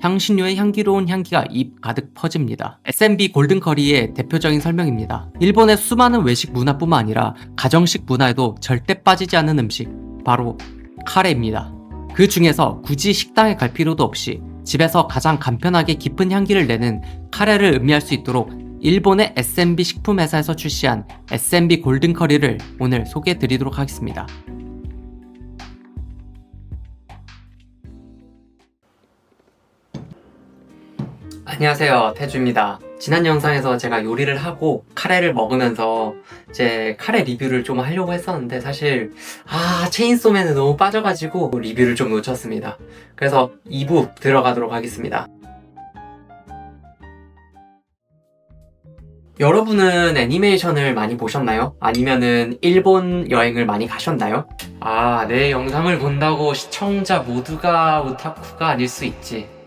향신료의 향기로운 향기가 입 가득 퍼집니다. S&B 골든 커리의 대표적인 설명입니다. 일본의 수많은 외식 문화뿐만 아니라 가정식 문화에도 절대 빠지지 않는 음식 바로 카레입니다. 그 중에서 굳이 식당에 갈 필요도 없이 집에서 가장 간편하게 깊은 향기를 내는 카레를 음미할 수 있도록 일본의 S&B 식품 회사에서 출시한 S&B 골든 커리를 오늘 소개해 드리도록 하겠습니다. 안녕하세요. 태주입니다. 지난 영상에서 제가 요리를 하고 카레를 먹으면서 제 카레 리뷰를 좀 하려고 했었는데 사실 아 체인소맨에 너무 빠져가지고 리뷰를 좀 놓쳤습니다. 그래서 2부 들어가도록 하겠습니다. 여러분은 애니메이션을 많이 보셨나요? 아니면은 일본 여행을 많이 가셨나요? 아, 내 영상을 본다고 시청자 모두가 오타쿠가 아닐 수 있지.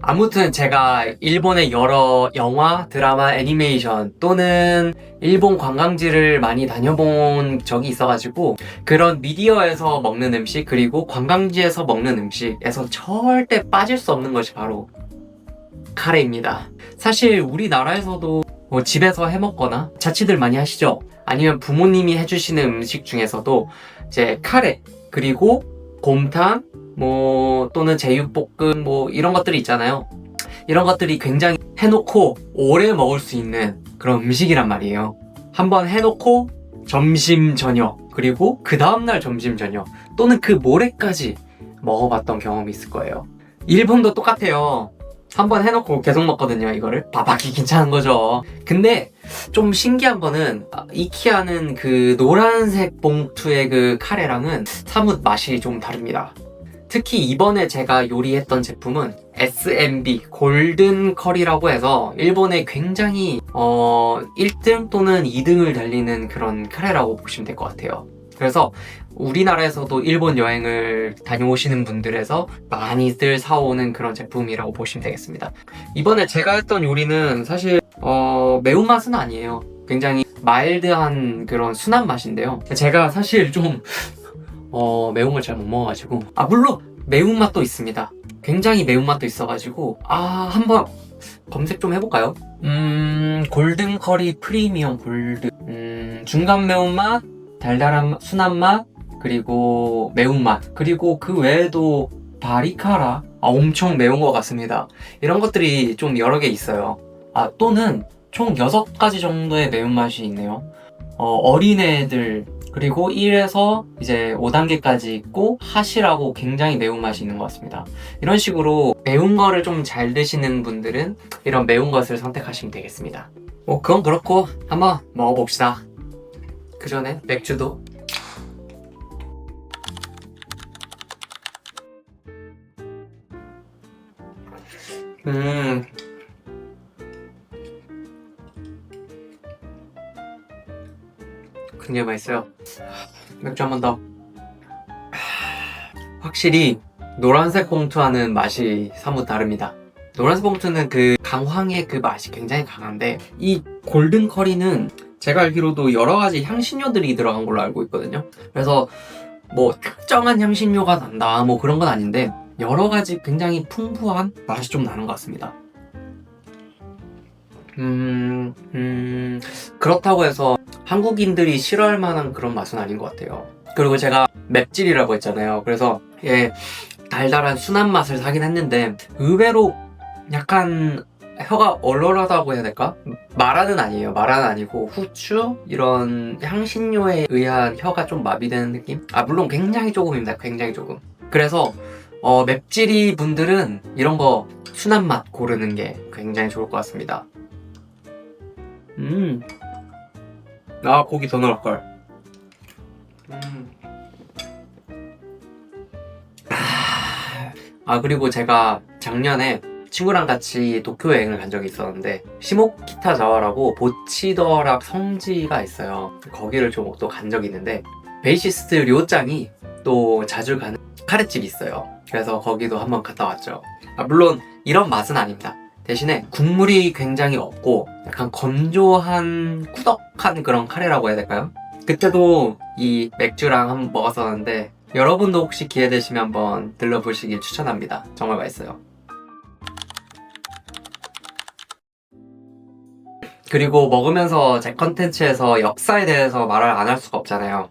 아무튼 제가 일본의 여러 영화, 드라마, 애니메이션 또는 일본 관광지를 많이 다녀본 적이 있어가지고 그런 미디어에서 먹는 음식 그리고 관광지에서 먹는 음식에서 절대 빠질 수 없는 것이 바로 카레입니다. 사실 우리나라에서도 뭐 집에서 해 먹거나 자취들 많이 하시죠? 아니면 부모님이 해주시는 음식 중에서도 이제 카레 그리고 곰탕 뭐 또는 제육볶음 뭐 이런 것들이 있잖아요. 이런 것들이 굉장히 해놓고 오래 먹을 수 있는 그런 음식이란 말이에요. 한번 해놓고 점심 저녁 그리고 그 다음날 점심 저녁 또는 그 모레까지 먹어봤던 경험이 있을 거예요. 일본도 똑같아요. 한번 해놓고 계속 먹거든요, 이거를. 바바기 괜찮은 거죠. 근데 좀 신기한 거는 아, 이키아는 그 노란색 봉투의 그 카레랑은 사뭇 맛이 좀 다릅니다. 특히 이번에 제가 요리했던 제품은 SMB 골든 커리라고 해서 일본에 굉장히 어 1등 또는 2등을 달리는 그런 카레라고 보시면 될 것 같아요. 그래서 우리나라에서도 일본 여행을 다녀오시는 분들에서 많이들 사오는 그런 제품이라고 보시면 되겠습니다. 이번에 제가 했던 요리는 사실 어, 매운맛은 아니에요. 굉장히 마일드한 그런 순한 맛인데요. 제가 사실 좀 어, 매운 걸 잘 못 먹어가지고 아 물론 매운맛도 있습니다. 굉장히 매운맛도 있어가지고 아 한번 검색 좀 해볼까요? 음 골든 커리 프리미엄 골드 음 중간 매운맛 달달한 맛, 순한 맛 그리고 매운맛 그리고 그 외에도 바리카라 아, 엄청 매운 것 같습니다. 이런 것들이 좀 여러 개 있어요. 아 또는 총 6가지 정도의 매운맛이 있네요. 어, 어린애들 그리고 1에서 이제 5단계까지 있고 핫이라고 굉장히 매운맛이 있는 것 같습니다. 이런 식으로 매운 거를 좀 잘 드시는 분들은 이런 매운 것을 선택하시면 되겠습니다. 뭐 그건 그렇고 한번 먹어봅시다. 그 전에 맥주도 음 굉장히 맛있어요. 맥주 한 번 더. 확실히 노란색 봉투와는 맛이 사뭇 다릅니다. 노란색 봉투는 그 강황의 그 맛이 굉장히 강한데 이 골든 커리는 제가 알기로도 여러 가지 향신료들이 들어간 걸로 알고 있거든요. 그래서 뭐 특정한 향신료가 난다 뭐 그런 건 아닌데 여러 가지 굉장히 풍부한 맛이 좀 나는 것 같습니다. 음, 음, 그렇다고 해서 한국인들이 싫어할 만한 그런 맛은 아닌 것 같아요. 그리고 제가 맵찔이라고 했잖아요. 그래서 예, 달달한 순한 맛을 사긴 했는데 의외로 약간 혀가 얼얼하다고 해야 될까? 마라는 아니에요. 마라는 아니고 후추 이런 향신료에 의한 혀가 좀 마비되는 느낌? 아 물론 굉장히 조금입니다. 굉장히 조금. 그래서 어, 맵찔이 분들은 이런 거 순한 맛 고르는 게 굉장히 좋을 것 같습니다. 음. 아 고기 더 넣을 걸. 음. 아, 아 그리고 제가 작년에 친구랑 같이 도쿄 여행을 간 적이 있었는데 시모키타 자와라고 보치더락 성지가 있어요. 거기를 좀 또 간 적이 있는데 베이시스트 료짱이 또 자주 가는 카레집이 있어요. 그래서 거기도 한번 갔다 왔죠. 아, 물론 이런 맛은 아닙니다. 대신에 국물이 굉장히 없고 약간 건조한 꾸덕한 그런 카레라고 해야 될까요? 그때도 이 맥주랑 한번 먹었었는데 여러분도 혹시 기회 되시면 한번 들러보시길 추천합니다. 정말 맛있어요. 그리고 먹으면서 제 컨텐츠에서 역사에 대해서 말을 안 할 수가 없잖아요.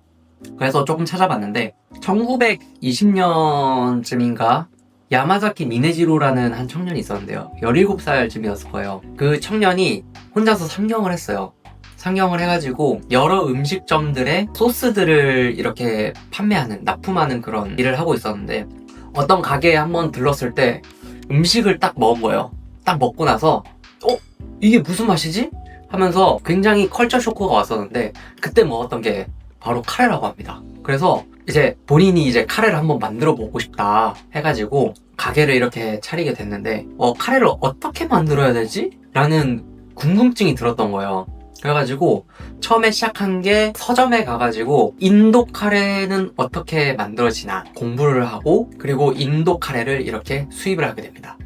그래서 조금 찾아봤는데 1920년쯤인가 야마자키 미네지로라는 한 청년이 있었는데요. 17살쯤이었을 거예요. 그 청년이 혼자서 상경을 했어요. 상경을 해가지고 여러 음식점들의 소스들을 이렇게 판매하는, 납품하는 그런 일을 하고 있었는데 어떤 가게에 한번 들렀을 때 음식을 딱 먹은 거예요. 딱 먹고 나서 어? 이게 무슨 맛이지? 하면서 굉장히 컬처 쇼크가 왔었는데 그때 먹었던 게 바로 카레라고 합니다. 그래서 이제 본인이 이제 카레를 한번 만들어 보고 싶다 해가지고 가게를 이렇게 차리게 됐는데 어 카레를 어떻게 만들어야 되지? 라는 궁금증이 들었던 거예요. 그래가지고 처음에 시작한 게 서점에 가가지고 인도 카레는 어떻게 만들어지나 공부를 하고 그리고 인도 카레를 이렇게 수입을 하게 됩니다.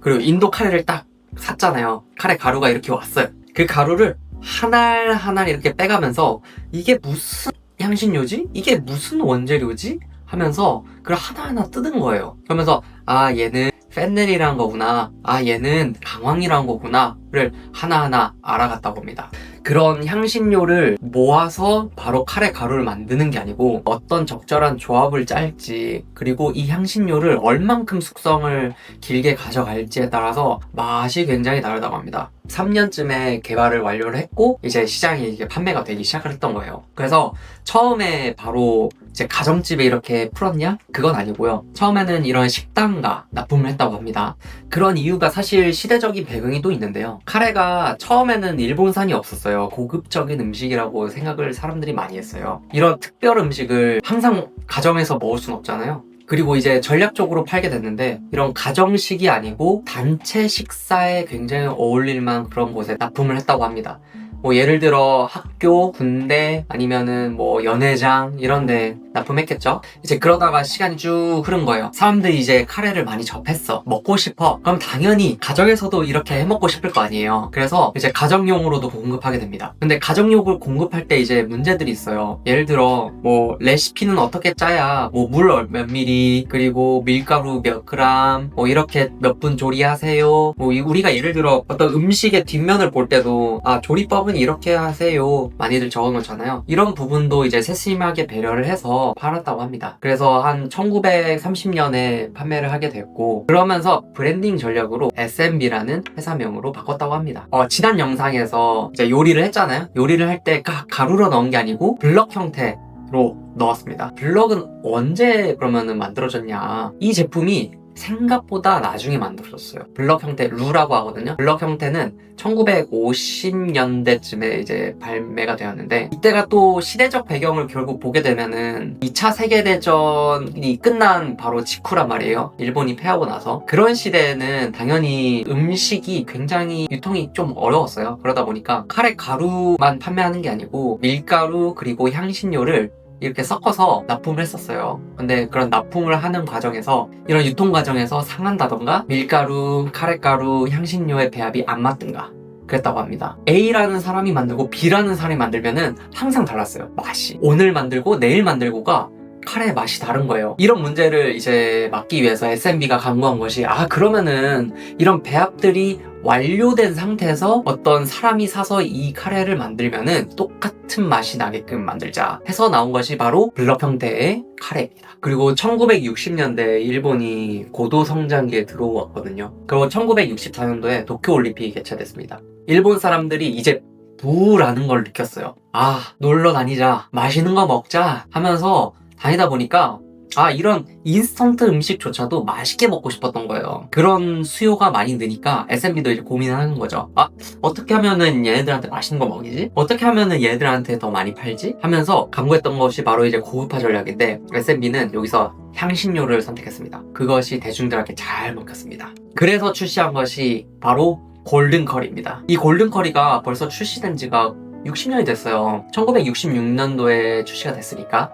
그리고 인도 카레를 딱 샀잖아요. 카레 가루가 이렇게 왔어요. 그 가루를 하나 하나 이렇게 빼가면서 이게 무슨 향신료지? 이게 무슨 원재료지? 하면서 그걸 하나하나 뜯은 거예요. 그러면서 아 얘는 펜넬이란 거구나. 아 얘는 강황이란 거구나를 하나하나 알아갔다 봅니다. 그런 향신료를 모아서 바로 카레 가루를 만드는 게 아니고 어떤 적절한 조합을 짤지 그리고 이 향신료를 얼만큼 숙성을 길게 가져갈지에 따라서 맛이 굉장히 다르다고 합니다. 3년쯤에 개발을 완료를 했고 이제 시장에 이게 판매가 되기 시작을 했던 거예요. 그래서 처음에 바로 이제 가정집에 이렇게 풀었냐? 그건 아니고요. 처음에는 이런 식당가 납품을 했다고 합니다. 그런 이유가 사실 시대적인 배경이 또 있는데요. 카레가 처음에는 일본산이 없었어요. 고급적인 음식이라고 생각을 사람들이 많이 했어요. 이런 특별 음식을 항상 가정에서 먹을 순 없잖아요. 그리고 이제 전략적으로 팔게 됐는데 이런 가정식이 아니고 단체 식사에 굉장히 어울릴 만한 그런 곳에 납품을 했다고 합니다. 뭐 예를 들어 학교, 군대 아니면은 뭐 연회장 이런 데 납품했겠죠? 이제 그러다가 시간이 쭉 흐른 거예요. 사람들이 이제 카레를 많이 접했어. 먹고 싶어. 그럼 당연히 가정에서도 이렇게 해 먹고 싶을 거 아니에요. 그래서 이제 가정용으로도 공급하게 됩니다. 근데 가정용을 공급할 때 이제 문제들이 있어요. 예를 들어 뭐 레시피는 어떻게 짜야 뭐 물 몇 미리 그리고 밀가루 몇 그램 뭐 이렇게 몇 분 조리하세요. 뭐 이- 우리가 예를 들어 어떤 음식의 뒷면을 볼 때도 아 조리법은 이렇게 하세요. 많이들 적어놓잖아요. 이런 부분도 이제 세심하게 배려를 해서 팔았다고 합니다. 그래서 한 1930년에 판매를 하게 됐고 그러면서 브랜딩 전략으로 SMB라는 회사명으로 바꿨다고 합니다. 어, 지난 영상에서 이제 요리를 했잖아요. 요리를 할 때 가루로 넣은 게 아니고 블럭 형태로 넣었습니다. 블럭은 언제 그러면은 만들어졌냐? 이 제품이 생각보다 나중에 만들어졌어요. 블럭 형태 루라고 하거든요. 블럭 형태는 1950년대쯤에 이제 발매가 되었는데 이때가 또 시대적 배경을 결국 보게 되면은 2차 세계 대전이 끝난 바로 직후란 말이에요. 일본이 패하고 나서 그런 시대에는 당연히 음식이 굉장히 유통이 좀 어려웠어요. 그러다 보니까 카레 가루만 판매하는 게 아니고 밀가루 그리고 향신료를 이렇게 섞어서 납품을 했었어요. 근데 그런 납품을 하는 과정에서 이런 유통 과정에서 상한다던가 밀가루, 카레가루, 향신료의 배합이 안 맞든가 그랬다고 합니다. A라는 사람이 만들고 B라는 사람이 만들면은 항상 달랐어요. 맛이. 오늘 만들고 내일 만들고가 카레의 맛이 다른 거예요. 이런 문제를 이제 막기 위해서 SMB가 강구한 것이 아 그러면은 이런 배합들이 완료된 상태에서 어떤 사람이 사서 이 카레를 만들면은 똑같은 맛이 나게끔 만들자 해서 나온 것이 바로 블럭 형태의 카레입니다. 그리고 1960년대 일본이 고도 성장기에 들어왔거든요. 그리고 1964년도에 도쿄 올림픽이 개최됐습니다. 일본 사람들이 이제 부라는 걸 느꼈어요. 아, 놀러 다니자. 맛있는 거 먹자. 하면서 다니다 보니까 아, 이런 인스턴트 음식조차도 맛있게 먹고 싶었던 거예요. 그런 수요가 많이 느니까 SMB도 이제 고민하는 거죠. 아, 어떻게 하면은 얘네들한테 맛있는 거 먹이지? 어떻게 하면은 얘네들한테 더 많이 팔지? 하면서 강구했던 것이 바로 이제 고급화 전략인데 SMB는 여기서 향신료를 선택했습니다. 그것이 대중들한테 잘 먹혔습니다. 그래서 출시한 것이 바로 골든커리입니다. 이 골든커리가 벌써 출시된 지가 60년이 됐어요. 1966년도에 출시가 됐으니까.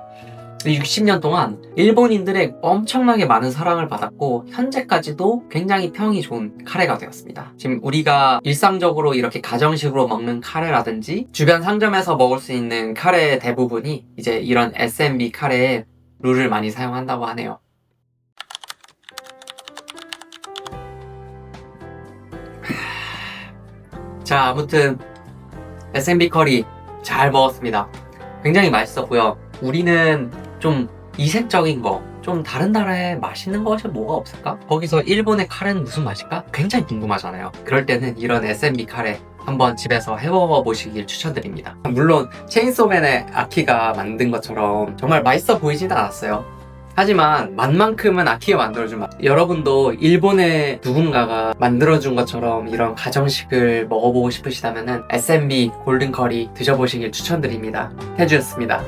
60년 동안 일본인들의 엄청나게 많은 사랑을 받았고 현재까지도 굉장히 평이 좋은 카레가 되었습니다. 지금 우리가 일상적으로 이렇게 가정식으로 먹는 카레라든지 주변 상점에서 먹을 수 있는 카레 대부분이 이제 이런 SMB 카레의 룰을 많이 사용한다고 하네요. 자, 아무튼 SMB 커리 잘 먹었습니다. 굉장히 맛있었고요. 우리는 좀 이색적인 거, 좀 다른 나라에 맛있는 것이 뭐가 없을까? 거기서 일본의 카레는 무슨 맛일까? 굉장히 궁금하잖아요. 그럴 때는 이런 SMB 카레 한번 집에서 해먹어 보시길 추천드립니다. 물론 체인소맨의 아키가 만든 것처럼 정말 맛있어 보이진 않았어요. 하지만 맛만큼은 아키가 만들어준 맛. 여러분도 일본의 누군가가 만들어준 것처럼 이런 가정식을 먹어보고 싶으시다면 SMB 골든커리 드셔보시길 추천드립니다. 해주셨습니다.